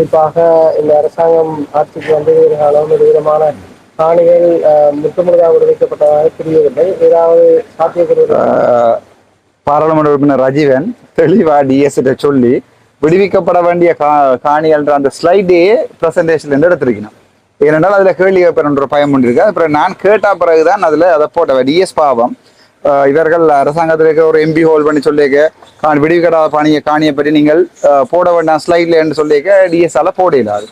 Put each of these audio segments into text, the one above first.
குறிப்பாக இந்த அரசாங்கம் ஆட்சிக்கு வந்து ஒரு காலம் ஒரு விதமான காணிகள் அஹ், முற்றுமுழுதாக விடுவிக்கப்பட்டதாக தெரியவில்லை. ஏதாவது சாத்தியக்கூறு பாராளுமன்ற உறுப்பினர் ரஜீவன் தெளிவா டிஎஸ் சொல்லி விடுவிக்கப்பட வேண்டிய கா காணிகள்ன்ற அந்த ஸ்லைடே பிரசன்டேஷன்ல இருந்து எடுத்திருக்கணும். ஏனென்றால் அதுல கேள்வி வைப்பேன் பயம் ஒன்று இருக்கு. அப்புறம் நான் கேட்ட பிறகுதான் அதுல அதை போட்டவன். டிஎஸ் பாவம். இவர்கள் அரசாங்கத்தில் இருக்கிற ஒரு எம்பி ஹோல் பண்ணி சொல்லியிருக்க நான் விடுவிக்கடாத பாணிய காணியை பற்றி நீங்கள் போட வேண்டாம் ஸ்லைட்ல என்று சொல்லியிருக்க டிஎஸ்ஆல போட இல்லாது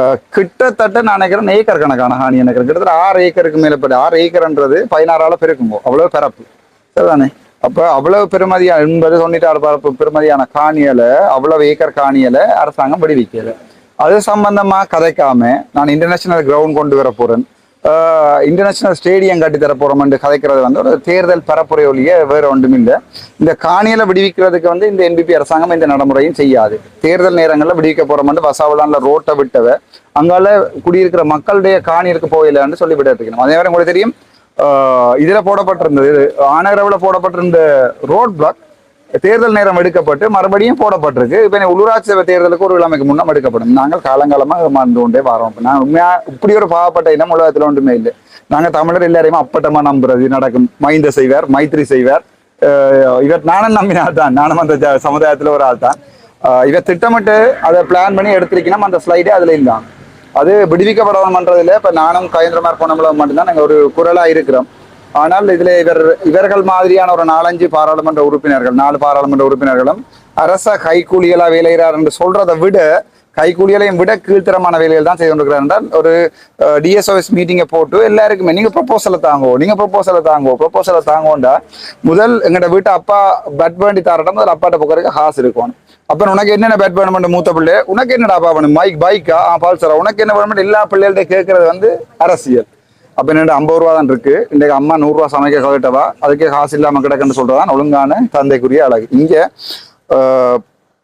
ஆஹ் கிட்டத்தட்ட நான் நினைக்கிறேன் ஏக்கர் கணக்கான காணி நினைக்கிறேன் கிட்டத்தட்ட ஆறு ஏக்கருக்கு மேலே போய் ஆறு ஏக்கர்ன்றது பதினாறால பெருக்கும்போ அவ்வளவு பரப்பு. சரிதானே? அப்ப அவ்வளவு பெருமதியா எண்பது தொண்ணூற்றி ஆறு பரப்பு பெருமதியான காணியலை அவ்வளவு ஏக்கர் காணியலை அரசாங்கம் விடுவிக்கலை. அது சம்பந்தமாக கதைக்காம நான் இன்டர்நேஷனல் கிரவுண்ட் கொண்டு வர போறேன். இன்டர்நேஷனல் ஸ்டேடியம் கட்டி தர என்று கதைக்கிறது வந்து ஒரு தேர்தல் பரப்புரை ஒழிய வேற ஒன்றும் இல்லை. இந்த காணியில் விடுவிக்கிறதுக்கு வந்து இந்த என்பிபி அரசாங்கம் இந்த நடைமுறையும் செய்யாது. தேர்தல் நேரங்களில் விடுவிக்க போறோம் வசாவலான்ல ரோட்டை விட்டவ அங்கால குடியிருக்கிற மக்களுடைய காணியிற்கு போயிடலான்னு சொல்லி விட அதே மாதிரி உங்களுக்கு தெரியும் இதில் போடப்பட்டிருந்தது இது போடப்பட்டிருந்த ரோட் பிளாக் தேர்தல் நேரம் எடுக்கப்பட்டு மறுபடியும் போடப்பட்டிருக்கு. இப்போ உள்ளூராட்சி சபை தேர்தலுக்கு ஒரு விழாமைக்கு முன்னம் எடுக்கப்படும். நாங்கள் காலங்காலமாக மறந்து கொண்டே வரோம். நான் உண்மையாக இப்படி ஒரு பாவப்பட்ட இனம் உலகத்துல ஒன்றுமே இல்லை. நாங்க தமிழர் எல்லாரையுமே அப்பட்டமா நம்புறது நடக்கும். மைந்த செய்வார் மைத்ரி செய்வார். ஆஹ் இவர் நானும் நம்பினால் தான். நானும் அந்த ஜ- சமுதாயத்துல ஒரு ஆள் தான். இவர் திட்டமிட்டு அதை பிளான் பண்ணி எடுத்திருக்கணும் அந்த ஸ்லைடே அதுல இல்லாம அது விடுவிக்கப்படணும்ன்றதுல இப்ப நானும் கயந்திரமார் பொன்னம்பலம் மட்டும்தான் நாங்கள் ஒரு குரலா இருக்கிறோம். ஆனால் இதில் இவர் இவர்கள் மாதிரியான ஒரு நாலஞ்சு பாராளுமன்ற உறுப்பினர்கள் நாலு பாராளுமன்ற உறுப்பினர்களும் அரச கைக்கூலிகளா வேலைகிறார் என்று சொல்றதை விட கைக்கூலிகளையும் விட கீழ்த்தரமான வேலைகள் தான் செய்து கொண்டிருக்கிறார் என்றால் ஒரு டிஎஸ்ஓஎஸ் மீட்டிங்கை போட்டு எல்லாருக்குமே நீங்கள் ப்ரொப்போசலை தாங்கோ நீங்கள் ப்ரொப்போசலை தாங்கோ ப்ரொப்போசலை தாங்கோண்டா முதல் எங்கள்கிட்ட வீட்டு அப்பா பெட் வேண்டி தரட்டும் முதல் அப்பாட்ட போக்குறதுக்கு ஹாஸ் இருக்கணும். அப்புறம் உனக்கு என்னென்ன பேட் வேணும் மூத்த பிள்ளை உனக்கு என்னடா அப்பா வேணும்? மைக் பைக்கா? ஆ பால்சரா உனக்கு என்ன வேணும் எல்லா பிள்ளைகள்ட்ட கேட்கறது வந்து அரசியல். அப்போ என்னோட ஐம்பது ரூபா தான் இருக்கு. இன்றைக்கு அம்மா நூறு ரூபா சமைக்க கவிட்டவா அதுக்கே காசு இல்லாம கிடக்குன்னு சொல்றதான் ஒழுங்கான தந்தைக்குரிய அழகு. இங்க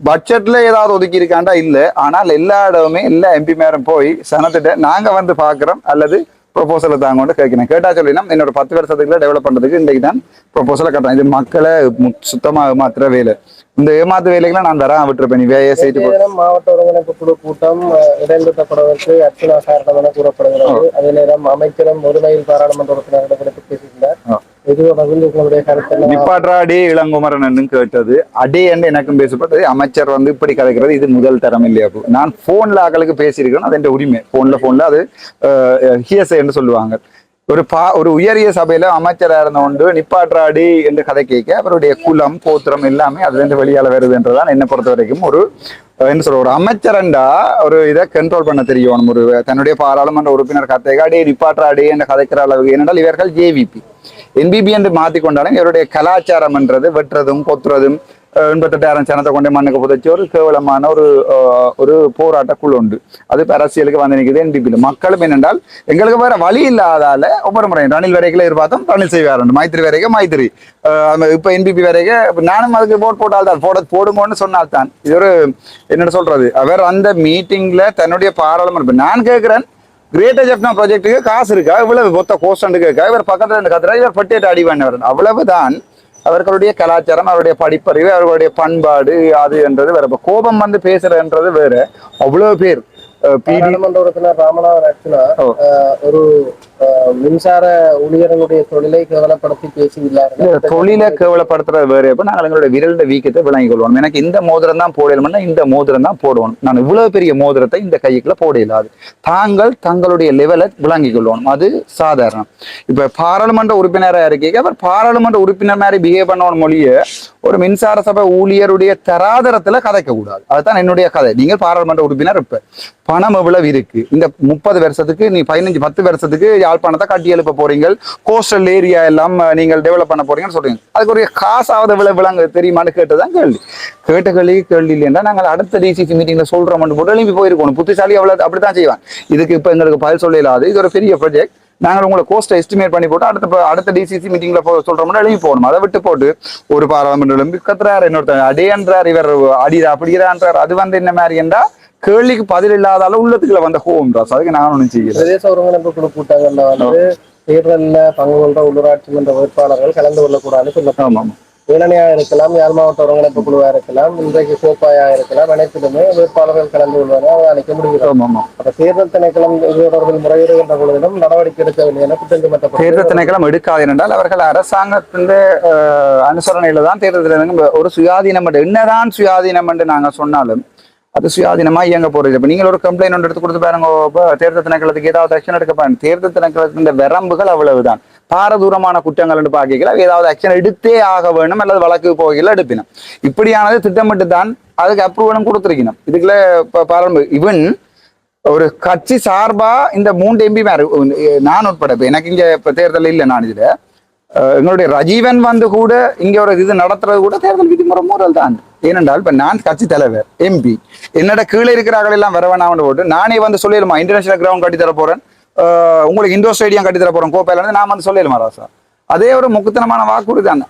பட்ஜெட்ல ஏதாவது ஒதுக்கி இருக்காண்டா? இல்ல. ஆனால் எல்லா இடமுமே எல்லா எம்பி மேரும் போய் சனத்திட்ட நாங்க வந்து பார்க்குறோம் அல்லது ப்ரொபோசலை தாங்க கேட்கிறேன். கேட்டா சொல்லினா என்னோட பத்து வருஷத்துக்குள்ள டெவலப் பண்றதுக்கு இன்றைக்கு தான் ப்ரொபோசலை கட்டுறேன். இது மக்களை மு- சுத்தமா ஏமாத்துற வேலை. இந்த ஏமாத்து வேலைகளை நான் தரேன் விட்டுருப்பேன். நீ வேலையை செய்து மாவட்ட ஒருங்கிணைப்பு குழு கூட்டம் இடைநிறுத்தப்படுவதற்கு அர்ச்சனா காரணம் என கூறப்படுகிறது. அதே நேரம் அமைச்சரும் ஒருமையில் பாராளுமன்ற உறுப்பினர்களை குறித்து இது கருத்து இளங்குமரன் கேட்டது. அடே என்று எனக்கும் பேசப்பட்டது. அமைச்சர் வந்து இப்படி கதைக்கிறது இது முதல் தரம் இல்லையா? அப்போ. நான் போன்ல ஆக்களுக்கு பேசியிருக்கேன் அது என் உரிமை. போன்ல போன்ல அது ஹியசை என்று சொல்லுவாங்க. ஒரு பா ஒரு உயரிய சபையில அமைச்சராக இருந்த ஒன்று நிப்பாட்ராடி என்று கதை கேட்க அவருடைய குலம் போத்திரம் எல்லாமே அதுலேருந்து வெளியால வருது என்றுதான் என்னை பொறுத்த வரைக்கும் ஒரு என்ன சொல்ற ஒரு அமைச்சரண்டா ஒரு இதை கண்ட்ரோல் பண்ண தெரியும். ஒரு தன்னுடைய பாராளுமன்ற உறுப்பினர் கதைக்கு அடே நிப்பாட்ராடி என்று கதைக்கிற அளவுக்கு. ஏனென்றால் இவர்கள் ஜேவிபி என்பிபி என்று மாற்றி கொண்டாலும் இவருடைய கலாச்சாரம் என்றது வெட்டுறதும் கொத்துறதும் எண்பத்தெட்டாயிரம் சனத்தை கொண்டு மண்ணுக்கு புதைச்சி ஒரு கேவலமான ஒரு ஒரு போராட்ட குழு உண்டு. அது இப்ப அரசியலுக்கு வந்து நிற்குது என்பிபியில் மக்களும் என்னென்றால் எங்களுக்கு வேற வழி இல்லாதால ஒவ்வொரு முறை ரணில் வரைக்கும் எதிர்பார்த்தோம் ரணில் செய்வார் மைத்திரி வரைக்கும் மைத்திரி. இப்போ என்பிபி வரைக்கும் நானும் அதுக்கு போட் போட்டால் தான் போட போடுங்கன்னு சொன்னால் தான் இது ஒரு என்ன சொல்றது? அவர் அந்த மீட்டிங்ல தன்னுடைய பாராளுமன்ற நான் கேட்கிறேன் கிரேட்டர் ஜெப்னா ப்ராஜெக்ட்டுக்கு காசு இருக்கா? இவ்வளவு மொத்த கோஸ்டண்டுக்கு இருக்கா? இவர் பக்கத்துல இருந்து கத்துறா இவர் பட்டியட்டு அடி வேண்டவர் அவ்வளவுதான் அவர்களுடைய கலாச்சாரம் அவருடைய படிப்பறிவு அவர்களுடைய பண்பாடு அது என்றது வேற. இப்ப கோபம் வந்து பேசுறதுன்றது வேற. அவ்வளவு பேர். பிடி பாராளுமன்ற உறுப்பினர் ராமநாதன். அஹ், ஒரு மின்சார ஊழியர்களுடைய தொழிலை கேவலப்படுத்தி பேசியுள்ளார்கள் தொழிலை கேவலப்படுத்துறது வேற. இப்ப நாங்கள் எங்களுடைய விரலுடைய வீக்கத்தை விளங்கிக் கொள்வோம். எனக்கு இந்த மோதிரம் தான் போடணும்னா இந்த மோதிரம் தான் போடுவோம் நான் இவ்வளவு பெரிய மோதிரத்தை இந்த கைக்குள்ள போட இல்லாது. தாங்கள் தங்களுடைய லெவலை விளங்கி கொள்ளணும் அது சாதாரணம். இப்ப பாராளுமன்ற உறுப்பினராக இருக்கீங்க. அவர் பாராளுமன்ற உறுப்பினர் மாதிரி பிஹேவ் பண்ணணும் மொழிய ஒரு மின்சார சபை ஊழியருடைய தராதரத்துல கதைக்க கூடாது. அதுதான் என்னுடைய கதை. நீங்கள் பாராளுமன்ற உறுப்பினர் இப்ப. பணம் எவ்வளவு இருக்கு? இந்த முப்பது வருஷத்துக்கு நீ பதினஞ்சு பத்து வருஷத்துக்கு யாழ்ப்பாணம் யாழ்ப்பாணத்தை கட்டி எழுப்ப போறீங்க கோஸ்டல் ஏரியா எல்லாம் நீங்கள் டெவலப் பண்ண போறீங்கன்னு சொல்றீங்க. அதுக்கு ஒரு காசாவது விளை விளங்க தெரியுமான்னு கேட்டுதான் கேள்வி. கேட்ட கேள்வி கேள்வி இல்லைன்னா நாங்கள் அடுத்த டிசிசி மீட்டிங்ல சொல்றோம் போட்டு எழுப்பி போயிருக்கணும். புத்திசாலி அவ்வளவு அப்படித்தான் செய்வான் இதுக்கு இப்ப எங்களுக்கு பதில் சொல்ல இல்லாது இது ஒரு பெரிய ப்ராஜெக்ட் நாங்கள் உங்களை கோஸ்ட்டை எஸ்டிமேட் பண்ணி போட்டு அடுத்த அடுத்த டிசிசி மீட்டிங்ல சொல்றோம்னா எழுதி போகணும். அதை விட்டு போட்டு ஒரு பாராளுமன்ற எழும்பி கத்துறாரு. இன்னொருத்தர் அடேன்றார் இவர் அடிதா அப்படிங்கிறான்றார் அது வந்து என்ன மாதிரி என்றா கேள்விக்கு பதில் இல்லாதால உள்ளத்துக்குள்ள வந்த ஹோம் ராஸ் அதுக்கு நான் ஒன்றும் செய்யல. பிரதேச ஒருங்கிணைப்பு குழு கூட்டங்கள்ல வந்து தேர்தலில் பங்கு கொண்ட உள்ளூராட்சி மன்ற வேட்பாளர்கள் கலந்து கொள்ளக்கூடாதுன்னு சொல்லப்படும் இளநியா இருக்கலாம் யாழ் மாவட்ட ஒருங்கிணைப்பு குழுவா இருக்கலாம் இன்றைக்கு கோப்பாயா இருக்கலாம் அனைத்திலுமே வேட்பாளர்கள் கலந்து கொள்வதை அவதானிக்க முடிகிறது. அப்ப தேர்தல் திணைக்களம் தொடர்பில் முறையிடுகின்ற பொழுதிலும் நடவடிக்கை எடுக்கவில்லை என குற்றம் சுமத்தப்பட்டது. தேர்தல் திணைக்களம் எடுக்காது என்றால் அவர்கள் அரசாங்கத்தின் அனுசரணையில தான் தேர்தல் ஒரு சுயாதீனம் என்னதான் சுயாதீனம் என்று நாங்க சொன்னாலும் அது சுயாதீனமா இயங்க போறது. இப்ப நீங்கள் ஒரு கம்ப்ளைண்ட் ஒன்று எடுத்து கொடுத்து பாருங்க இப்ப தேர்தல் திணைக்களத்துக்கு ஏதாவது ஆக்ஷன் எடுக்க பாருங்க. தேர்தல் திணைக்களத்தின் வரம்புகள் அவ்வளவுதான். பாரதூரமான குற்றங்கள் என்று பார்க்கல ஏதாவது ஆக்ஷன் எடுத்தே ஆக வேணும் அல்லது வழக்கு போகையில் எடுப்பினும். இப்படியானது திட்டமிட்டு தான் அதுக்கு அப்ரூவலும் கொடுத்திருக்கணும். இதுக்குள்ள இப்ப பாரம்பு இவன் ஒரு கட்சி சார்பா இந்த மூன்று எம்பி மேரு நான் உட்பட எனக்கு இங்க இப்ப தேர்தல் இல்லை நான் இதுல. எங்களுடைய ரஜீவன் வந்து கூட இங்கே ஒரு இது நடத்துறது கூட தேர்தல் விதிமுறை மூறல் தான். ஏனென்றால் இப்போ நான் கட்சி தலைவர் எம்பி என்னோட கீழே இருக்கிறார்கள் எல்லாம் வர வேணாம்னு போட்டு நானே வந்து சொல்லிடுமா இன்டர்நேஷனல் கிரவுண்ட் கட்டித்தர போகிறேன் போறேன். உங்களுக்கு இண்டோர் ஸ்டேடியம் கட்டித்தர போகிறோம் கோப்பையிலேருந்து நான் வந்து சொல்லிடுமா ராசா? அதே ஒரு முக்குத்தனமான வாக்குறுதி தான்.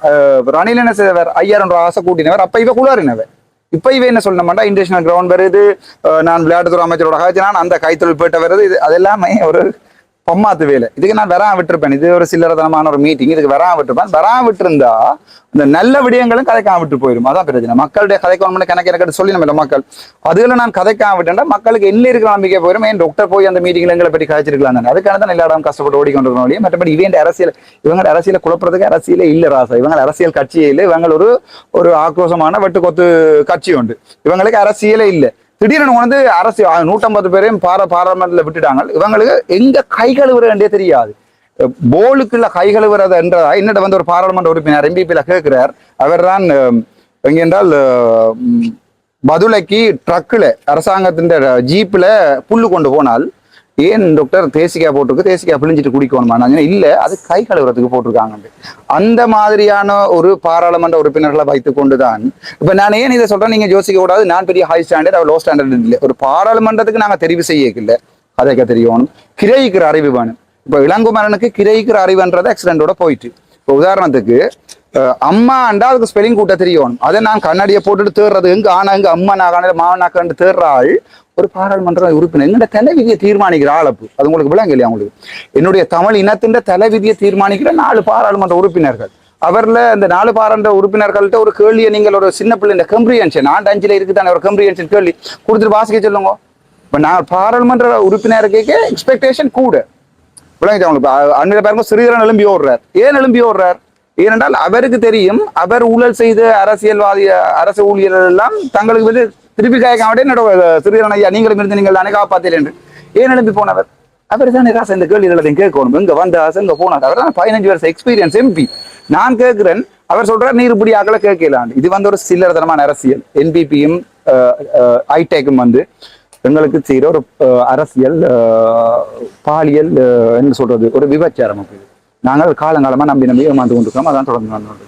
ரணில் என்ன செய்தவர்? ஐயாயிரம் ரூபா ஆசை கூட்டினவர். அப்ப இவ குளாறினவர். இப்போ இவ என்ன சொல்லணும்டா இன்டர்நேஷனல் கிரவுண்ட் வருது. நான் விளையாட்டுத்துறை அமைச்சரோட காய்ச்சி நான் அந்த கைத்தொழில் போயிட்ட வருது. இது அதெல்லாமே ஒரு பொம்மாத்து வேலை. இதுக்கு நான் வெறா விட்டுருப்பேன். இது ஒரு சில்லறதனமான ஒரு மீட்டிங் இதுக்கு வராம விட்டுருப்பேன். வராம விட்டுருந்தா இந்த நல்ல விடயங்களும் கதைக்காம விட்டு போயிடும் அதான் பிரச்சனை. மக்களுடைய கதைக்கு கணக்கு எனக்கு சொல்லி நம்ம மக்கள். அதுல நான் கதைக்காம விட்டேன்டா மக்களுக்கு என்ன இருக்கிற நம்பிக்கை போயிடும் ஏன் டாக்டர் போய் அந்த மீட்டிங்ல எங்களை பற்றி கதைச்சிருக்கலாம் தானே? அதுக்கான தான் எல்லா இடம் கஷ்டப்பட்டு ஓடிக்கொண்டிருக்கோம் இல்லையா? மற்றபடி இவங்க அரசியல் இவங்க அரசியலை குழப்பறதுக்கு அரசியலே இல்ல ராசா. இவங்க அரசியல் கட்சியே இல்லை. இவங்க ஒரு ஒரு ஆக்ரோஷமான வெட்டுக்கொத்து கட்சி உண்டு. இவங்களுக்கு அரசியலே இல்லை. திடீர்னு வந்து அரசு நூற்றம்பது பேரையும் பார பாராளுமன்றத்தில் விட்டுட்டாங்க. இவங்களுக்கு எங்க கை கழுவுற வேண்டிய தெரியாது. போலுக்குள்ள கை கழுவுறது என்றதா? என்னட்ட வந்து ஒரு பாராளுமன்ற உறுப்பினர் எம்பிபியில கேட்கிறார். அவர் தான் எங்கென்றால் பதுளைக்கு ட்ரக்கில் அரசாங்கத்தின் ஜீப்பில் புல்லு கொண்டு போனால் ஏன் டாக்டர் தேசிக்காய் போட்டிருக்கு? தேசிக்காய் பிழிஞ்சிட்டு குடிக்கணுமா? நான் அது கை கழுவுறதுக்கு போட்டிருக்காங்க அந்த மாதிரியான ஒரு பாராளுமன்ற உறுப்பினர்களை வைத்து கொண்டு தான் இப்ப நான் ஏன் இதை சொல்றேன்? நீங்க யோசிக்க கூடாது நான் பெரிய ஹை ஸ்டாண்டர்ட் அவர் லோ ஸ்டாண்டர்ட் இல்லை. ஒரு பாராளுமன்றத்துக்கு நாங்கள் தெரிவு செய்யக்கில்லை. அதைக்க தெரியணும் கிரைக்கிற அறிவு வேணும். இப்போ இளங்குமரனுக்கு கிரைக்கிற அறிவுன்றது ஆக்சிடென்டோட போயிட்டு. இப்போ உதாரணத்துக்கு அம்மா அண்டா அதுக்கு ஸ்பெல்லிங் கூட்ட தெரியும். அதை நான் கண்ணாடியை போட்டுட்டு தேடுறது. எங்க ஆனா எங்க அம்மா நான் கண்ணாடி மாவனாக்கண்டு தேடுற ஆள் ஒரு பாராளுமன்ற உறுப்பினர். எங்கட தலைவிதியை தீர்மானிக்கிற ஆளப்பு அது உங்களுக்கு விளங்க இல்லையா உங்களுக்கு? என்னுடைய தமிழ் இனத்தின் தலைவிதியை தீர்மானிக்கிற நாலு பாராளுமன்ற உறுப்பினர்கள். அவர்ல இந்த நாலு பாராளுமன்ற உறுப்பினர்கள்ட்ட ஒரு கேள்வியை நீங்கள் ஒரு சின்ன பிள்ளை இந்த கம்ப்ரியன்ஷன் ஆண்டு அஞ்சுல இருக்குதான ஒரு கம்ப்ரியன்ஷன் கேள்வி. கொடுத்துட்டு வாசிக்க சொல்லுங்க. இப்போ நான் பாராளுமன்ற உறுப்பினருக்கு எக்ஸ்பெக்டேஷன் கூட. விளங்கிச்சா உங்களுக்கு? அன்றைய பாருங்க சிறிதரன் எழும்பி ஓடுறார். ஏன் எழும்பி ஓடுறார்? ஏனென்றால் அவருக்கு தெரியும் அவர் ஊழல் செய்த அரசியல்வாதி அரசு ஊழியர்கள் எல்லாம் தங்களுக்கு வந்து திருப்பி காயக்காமட்டே என்னோட சிறிதரன் ஐயா நீங்களும் இருந்து நீங்கள் தானே காப்பாத்தீர்கள் என்று. ஏன் எழும்பி போனவர்? அவர் தான் ராசா இந்த கேள்வி எல்லாத்தையும் கேட்கணும். இங்க வந்த ஆசை எங்க போனார்? அவர் தான் பதினஞ்சு வருஷம் எக்ஸ்பீரியன்ஸ் எம்பி நான் கேட்கிறேன் அவர் சொல்றார் நீர் இப்படி அகல கேட்கலான் இது வந்து ஒரு சில்லறதனமான அரசியல். என்பிபியும் ஐடெக்கும் வந்து எங்களுக்கு செய்கிற ஒரு அரசியல் பாலியல் என்ன சொல்றது? ஒரு விபச்சாரம் அப்படி. நாங்கள் காலங்காலமா நம்பி நம்பி ஏமாந்து கொண்டிருக்கிறோம். அதான் தொடர்ந்து வந்து